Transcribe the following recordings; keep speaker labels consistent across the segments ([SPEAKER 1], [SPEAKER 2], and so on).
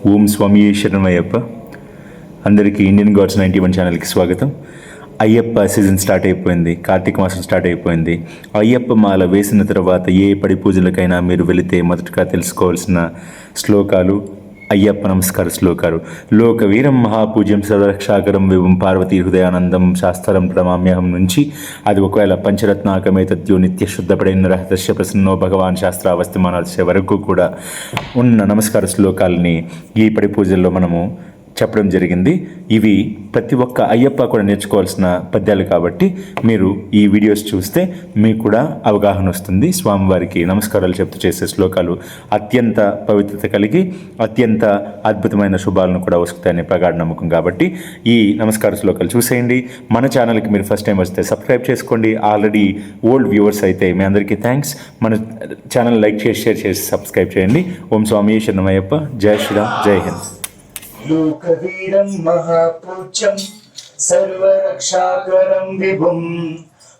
[SPEAKER 1] ఓం స్వామి శరణమయ్యప్ప. అందరికీ Indian God's ninety one ఛానల్కి స్వాగతం. అయ్యప్ప సీజన్ స్టార్ట్ అయిపోయింది కార్తీక మాసం స్టార్ట్ అయిపోయింది. అయ్యప్ప మాల వేసిన తర్వాత ఏ పడి పూజలకైనా మీరు వెళితే మొదటగా తెలుసుకోవాల్సిన శ్లోకాలు అయ్యప్ప నమస్కార శ్లోకాలు. లోక వీరం మహాపూజ్యం సదరక్షాకరం వివం పార్వతీ హృదయానందం శాస్త్రం ప్రణమామ్యహం నుంచి. అది ఒకవేళ పంచరత్నాకమే తద్యో నిత్య శుద్ధపడిన రహస్య ప్రసన్నో భగవాన్ శాస్త్రావస్థమానస్య వరకు కూడా ఉన్న నమస్కార శ్లోకాలని ఈ పడి పూజల్లో మనము చెప్పడం జరిగింది. ఇవి ప్రతి ఒక్క అయ్యప్ప కూడా నేర్చుకోవాల్సిన పద్యాలు కాబట్టి మీరు ఈ వీడియోస్ చూస్తే మీకు కూడా అవగాహన వస్తుంది. స్వామివారికి నమస్కారాలు చెప్తూ చేసే శ్లోకాలు అత్యంత పవిత్రత కలిగి అత్యంత అద్భుతమైన శుభాలను కూడా వస్తాయనే ప్రగాఢ నమ్మకం కాబట్టి ఈ నమస్కార శ్లోకాలు చూసేయండి. మన ఛానల్కి మీరు ఫస్ట్ టైం వస్తే సబ్స్క్రైబ్ చేసుకోండి. ఆల్రెడీ ఓల్డ్ వ్యూవర్స్ అయితే మీ అందరికీ థ్యాంక్స్. మన ఛానల్ లైక్ చేసి షేర్ చేసి సబ్స్క్రైబ్ చేయండి. ఓం స్వామి శరణమయ్యప్ప. జై శ్రీరామ్. జై హింద్.
[SPEAKER 2] लोकवीरं महापूज्यं सर्वरक्षाकरं विभुं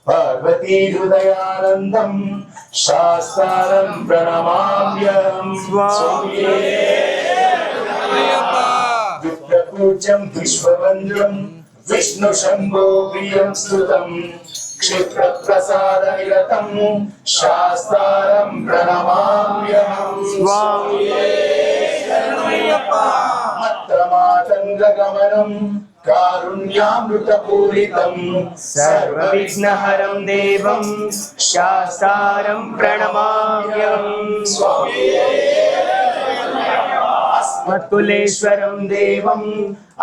[SPEAKER 2] पार्वतीहृदयानन्दं शास्तारं प्रणमाम्यहं स्वामिये विप्रपूज्यं विश्ववन्द्यं विष्णुशम्भो प्रियं स्तुतं क्षिप्रप्रसादनिरतं शास्तारं प्रणमाम्यहं स्वामिये मत्तमातङ्गगमनं कारुण्यामृतपूरितं
[SPEAKER 3] सर्वविघ्नहरं देवं शास्तारं प्रणमाम्यहम् अस्मत्कुलेश्वरं देवम्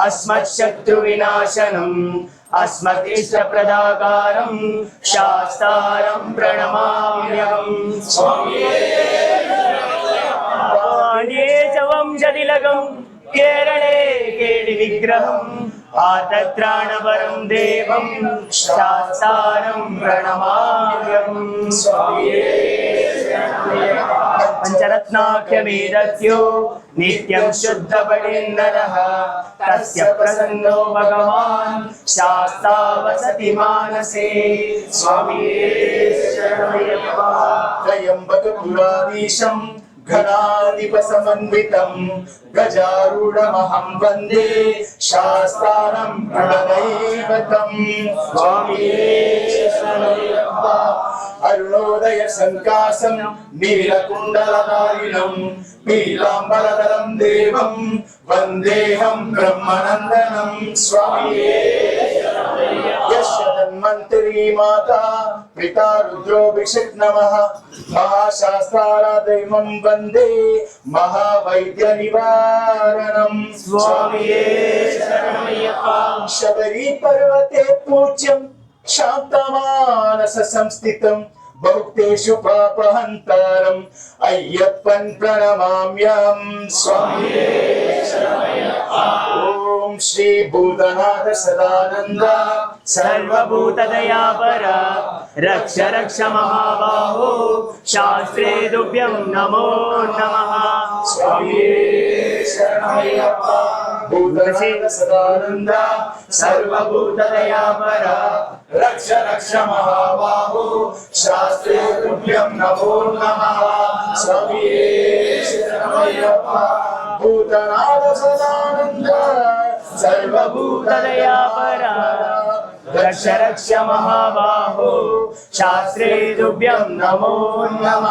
[SPEAKER 3] अस्मत्शत्रुविनाशनम् अस्मदिष्टप्रदाकारं शास्तारं प्रणमाम्यहम् കേരളേ കേടി വിഗ്രഹം ആതത്രാണപരം ദേവം ശാസ്താനം പ്രണമാമ്യം സ്വാമിയേ പഞ്ചരത്നാഖ്യമേതദ്യോ നിത്യം ശുദ്ധപടിന്ദരഃ തസ്യ പ്രസന്നോ ഭഗവാൻ ശാസ്താ വസതി മാനസേ. സ്വാമിയേ
[SPEAKER 2] ശരണമയ്യപ്പ. ത്രയംബക പുരാധീശം घनाधिपसमन्वितं गजारूढमहं वन्दे शास्तारं प्रणदैवतं स्वामी अरुणोदय सङ्कासं नीलकुण्डलधारिणं पीलाम्बरधरं देवं वन्देऽहं ब्रह्मनन्दनं स्वामी यस्य तन्मन्त्री माता पिता रुद्रोऽभिषिक् नमः महाशास्त्रारादैवं वन्दे महावैद्यनिवारणं स्वामिये शबरी पर्वते पूज्यं शान्तमानस संस्थितं భక్తేషు పాపహంతారం అయ్యప్పన్ ప్రణమామ్యం
[SPEAKER 3] స్వామి ఓం శ్రీ భూతనాథ సదానంద సర్వభూతదయాపర రక్ష రక్ష
[SPEAKER 2] మహాబాహో శాస్త్రే దుభ్యం నమో
[SPEAKER 3] నమ
[SPEAKER 2] స్వామి శరణయ్యప్ప భూతసేవ రక్ష రక్ష మహాబాహు శాస్త్రే పుణ్యం నమో నమ స్వామియే
[SPEAKER 3] శరణమయ్యప్ప భూతనాథ సదానంద సర్వభూతదయాపర రక్ష రక్ష మహాబాహో
[SPEAKER 2] శాస్త్రే దుభ్యం నమో
[SPEAKER 3] నమ